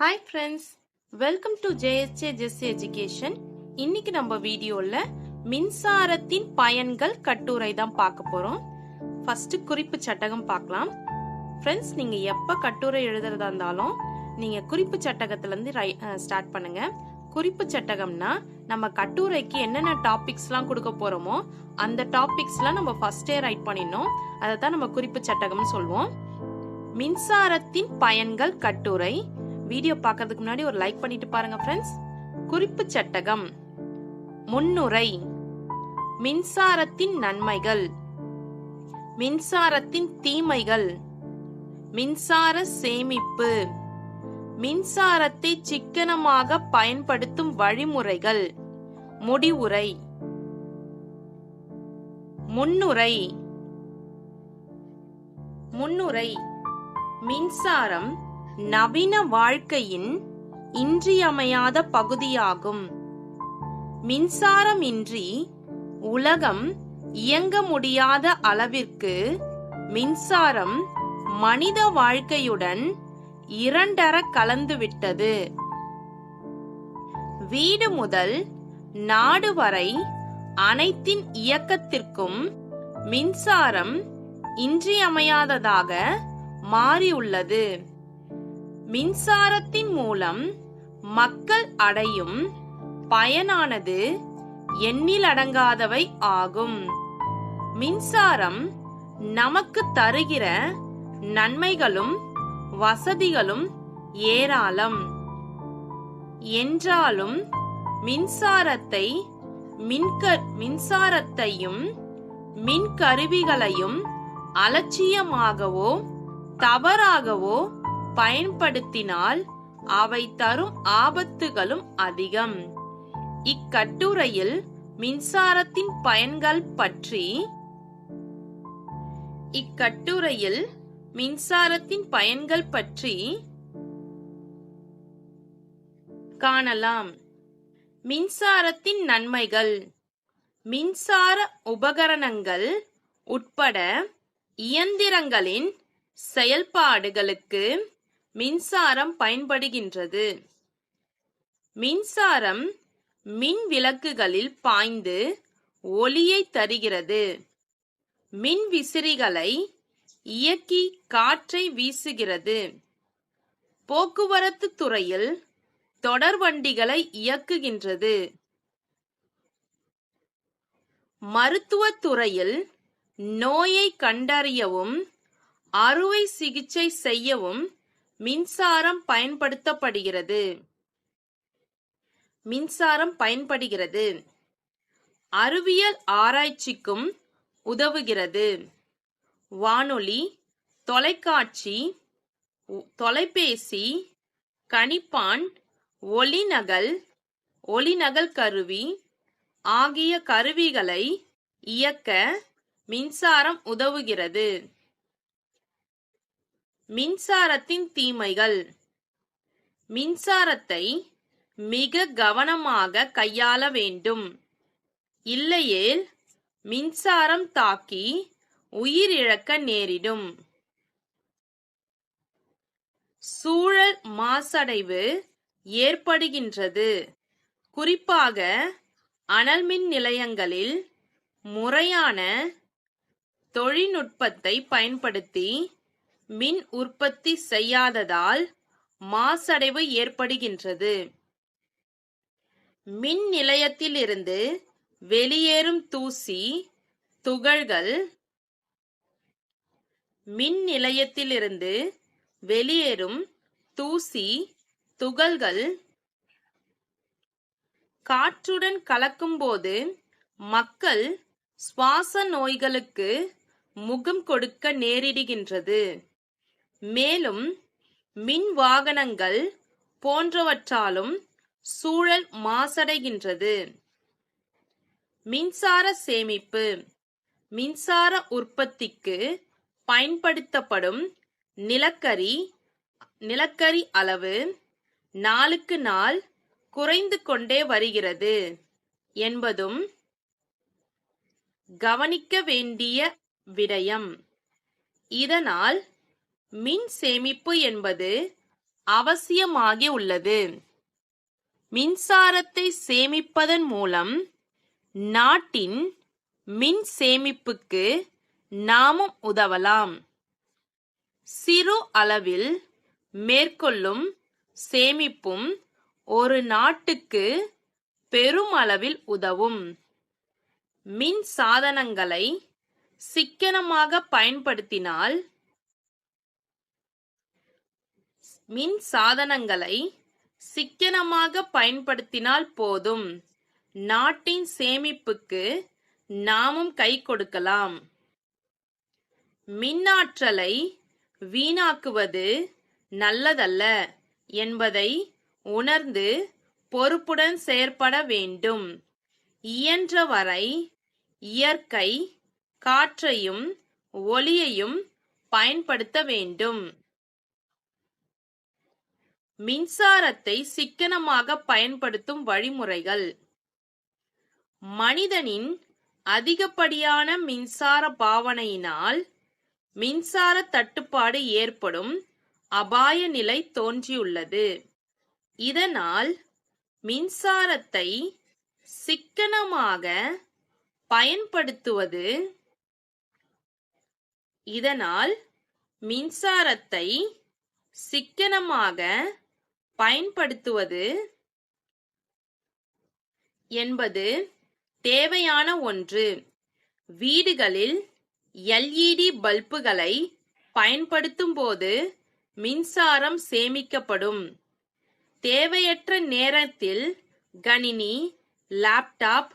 Hi friends welcome to JSA ஜெஸ் education இன்னைக்கு நம்ம வீடியோல மின்சாரத்தின் பயன்கள் கட்டுரை தான் பார்க்க போறோம். ஃபர்ஸ்ட் குறிப்பு சட்டகம் பார்க்கலாம். ஃப்ரெண்ட்ஸ் நீங்க எப்ப கட்டுரை எழுதுறதா இருந்தாலும் நீங்க குறிப்பு சட்டகத்துல இருந்து ஸ்டார்ட் பண்ணுங்க. குறிப்பு சட்டகம்னா நம்ம கட்டுரைக்கு என்னென்ன டாபிக்ஸ்லாம் கொடுக்க போறோமோ அந்த டாபிக்ஸ்லாம் நம்ம ஃபர்ஸ்டே ரைட் பண்ணிடணும். அதை தான் நம்ம குறிப்பு சட்டகம்னு சொல்லுவோம் மின்சாரத்தின் பயன்கள் கட்டுரை. வீடியோ பார்க்கறதுக்கு முன்னாடி ஒரு லைக் பண்ணிட்டு பாருங்க ஃப்ரெண்ட்ஸ் குறிப்பு சட்டகம். முன்னுரை. மின்சாரத்தின் நன்மைகள். மின்சாரத்தின் தீமைகள். மின்சார சேமிப்பு. மின்சாரத்தை சிக்கனமாக பயன்படுத்தும் வழிமுறைகள். முடிவுரை. முன்னுரை. முன்னுரை. மின்சாரம் நவீன வாழ்க்கையின் இன்றியமையாத பகுதியாகும். மின்சாரம் இன்றி உலகம் இயங்க முடியாத அளவிற்கு மின்சாரம் மனித வாழ்க்கையுடன் இரண்டர கலந்துவிட்டது. வீடு முதல் நாடு வரை அனைத்தின் இயக்கத்திற்கும் மின்சாரம் இன்றியமையாததாக மாறியுள்ளது. மின்சாரத்தின் மூலம் மக்கள் அடையும் பயனானது எண்ணிலடங்காதவை ஆகும். மின்சாரம் நமக்கு தருகிற நன்மைகளும் வசதிகளும் ஏராளம். என்றாலும் மின்சாரத்தை மின்க மின்சாரத்தையும் மின்கருவிகளையும் அலட்சியமாகவோ தவறாகவோ பயன்படுத்தினால் அவை தரும் ஆபத்துகளும் அதிகம். இக்கட்டுரையில் மின்சாரத்தின் பயன்கள் பற்றி இக்கட்டுரையில் மின்சாரத்தின் பயன்கள் பற்றி காணலாம். மின்சாரத்தின் நன்மைகள். மின்சார உபகரணங்கள் உட்பட இயந்திரங்களின் செயல்பாடுகளுக்கு மின்சாரம் பயன்படுகின்றது. மின்சாரம் மின் விளக்குகளில் பாய்ந்து ஒளியை தருகிறது. மின் விசிறிகளை இயக்கி காற்றை வீசுகிறது. போக்குவரத்து துறையில் தொடர்வண்டிகளை இயக்குகின்றது. மருத்துவத் துறையில் நோயை கண்டறியவும் அறுவை சிகிச்சை செய்யவும் மின்சாரம் பயன்படுத்தப்படுகிறது. மின்சாரம் பயன்படுகிறது. அறிவியல் ஆராய்ச்சிக்கும் உதவுகிறது. வானொலி தொலைக்காட்சி தொலைபேசி கணிப்பான் ஒளிநகல் ஒளிநகல் கருவி ஆகிய கருவிகளை இயக்க மின்சாரம் உதவுகிறது. மின்சாரத்தின் தீமைகள். மின்சாரத்தை மிக கவனமாக கையாள வேண்டும். இல்லையேல் மின்சாரம் தாக்கி உயிரிழக்க நேரிடும். சூழல் மாசடைவு ஏற்படுகின்றது. குறிப்பாக அனல் மின் நிலையங்களில் முறையான தொழில்நுட்பத்தை பயன்படுத்தி மின் உற்பத்தி செய்யாததால் மாசடைவு ஏற்படுகின்றது. மின் நிலையத்திலிருந்து வெளியேறும் தூசி துகள்கள் மின் நிலையத்திலிருந்து வெளியேறும் தூசி துகள்கள் காற்றுடன் கலக்கும்போது மக்கள் சுவாச நோய்களுக்கு முகம் கொடுக்க நேரிடுகின்றது. மேலும் மின் வாகனங்கள் போன்றவற்றாலும் சூழல் மாசடைகின்றது. மின்சார சேமிப்பு மின்சார உற்பத்திக்கு பயன்படுத்தப்படும் நிலக்கரி நிலக்கரி அளவு நாளுக்கு நாள் குறைந்து கொண்டே வருகிறது என்பதும் கவனிக்க வேண்டிய விடயம். இதனால் மின் சேமிப்பு என்பது அவசியமாகி உள்ளது. மின்சாரத்தை சேமிப்பதன் மூலம் நாட்டின் மின் சேமிப்புக்கு நாமும் உதவலாம். சிறு அளவில் மேற்கொள்ளும் சேமிப்பும் ஒரு நாட்டுக்கு பெரும் அளவில் உதவும். மின் சாதனங்களை சிக்கனமாக பயன்படுத்தினால் மின் சாதனங்களை சிக்கனமாக பயன்படுத்தினால் போதும். நாட்டின் சேமிப்புக்கு நாமும் கை கொடுக்கலாம். மின்னாற்றலை வீணாக்குவது நல்லதல்ல என்பதை உணர்ந்து பொறுப்புடன் செயற்பட வேண்டும். இயன்றவரை இயற்கை காற்றையும் ஒளியையும் பயன்படுத்த வேண்டும். மின்சாரத்தை சிக்கனமாக பயன்படுத்தும் வழிமுறைகள். மனிதனின் அதிகப்படியான மின்சார பாவனையினால் மின்சார தட்டுப்பாடு ஏற்படும் அபாய நிலை தோன்றியுள்ளது. இதனால் மின்சாரத்தை சிக்கனமாக பயன்படுத்துவது இதனால் மின்சாரத்தை சிக்கனமாக பயன்படுத்துவது என்பது தேவையான ஒன்று. வீடுகளில் எல்இடி பல்புகளை பயன்படுத்தும் போது மின்சாரம் சேமிக்கப்படும். தேவையற்ற நேரத்தில் கணினி லேப்டாப்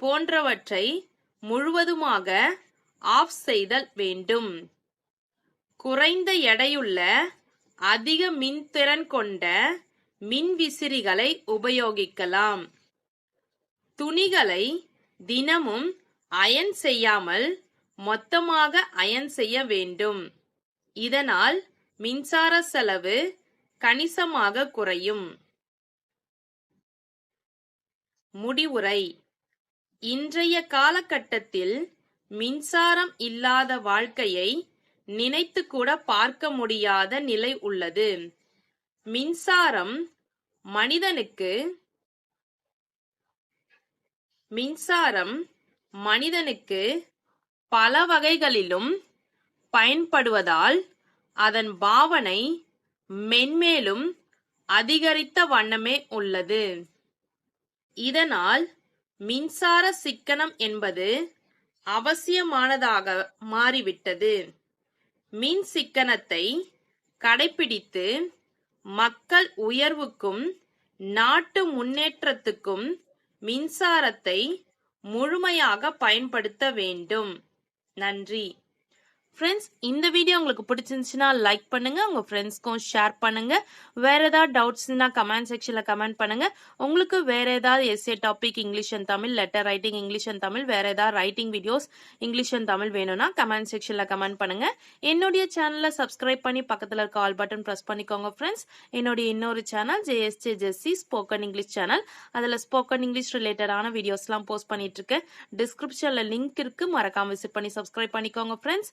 போன்றவற்றை முழுவதுமாக ஆஃப் செய்தல் வேண்டும். குறைந்த எடையுள்ள அதிக மின்திறன் கொண்ட மின்விசிறிகளை உபயோகிக்கலாம். துணிகளை தினமும் அயன் செய்யாமல் மொத்தமாக அயன் செய்ய வேண்டும். இதனால் மின்சார செலவு கணிசமாக குறையும். முடிவுரை. இன்றைய காலகட்டத்தில் மின்சாரம் இல்லாத வாழ்க்கையை நினைத்து கூட பார்க்க முடியாத நிலை உள்ளது. மின்சாரம் மனிதனுக்கு மின்சாரம் மனிதனுக்கு பல வகைகளிலும் பயன்படுவதால் அதன் பாவனை மென்மேலும் அதிகரித்த வண்ணமே உள்ளது. இதனால் மின்சார சிக்கனம் என்பது அவசியமானதாக மாறிவிட்டது. மின் சிக்கனத்தை கடைபிடித்து மக்கள் உயர்வுக்கும் நாட்டு முன்னேற்றத்துக்கும் மின்சாரத்தை முழுமையாக பயன்படுத்த வேண்டும். நன்றி. ஃப்ரெண்ட்ஸ் இந்த வீடியோ உங்களுக்கு பிடிச்சிருந்துச்சுன்னா லைக் பண்ணுங்கள் உங்கள் ஃப்ரெண்ட்ஸ்க்கும் ஷேர் பண்ணுங்கள் வேற ஏதாவது டவுட்ஸ்னா கமெண்ட் செக்ஷனில் கமெண்ட் பண்ணுங்கள் உங்களுக்கு வேற ஏதாவது essay topic English and Tamil letter writing English and Tamil வேற ஏதாவது writing videos English and Tamil வேணும்னா கமெண்ட் செக்ஷனில் கமெண்ட் பண்ணுங்க. என்னுடைய சேனலை சப்ஸ்கிரைப் பண்ணி பக்கத்தில் இருக்க ஆல் பட்டன் ப்ரெஸ் பண்ணிக்கோங்க ஃப்ரெண்ட்ஸ் என்னுடைய இன்னொரு channel JSJ Jessy spoken English channel அதில் ஸ்போக்கன் இங்கிலீஷ் ரிலேட்டடான வீடியோஸ்லாம் போஸ்ட் பண்ணிட்டு இருக்கேன். டிஸ்கிரிப்ஷனில் லிங்க் இருக்குது மறக்காமல் விசிட் பண்ணி சப்ஸ்கிரைப் பண்ணிக்கோங்க friends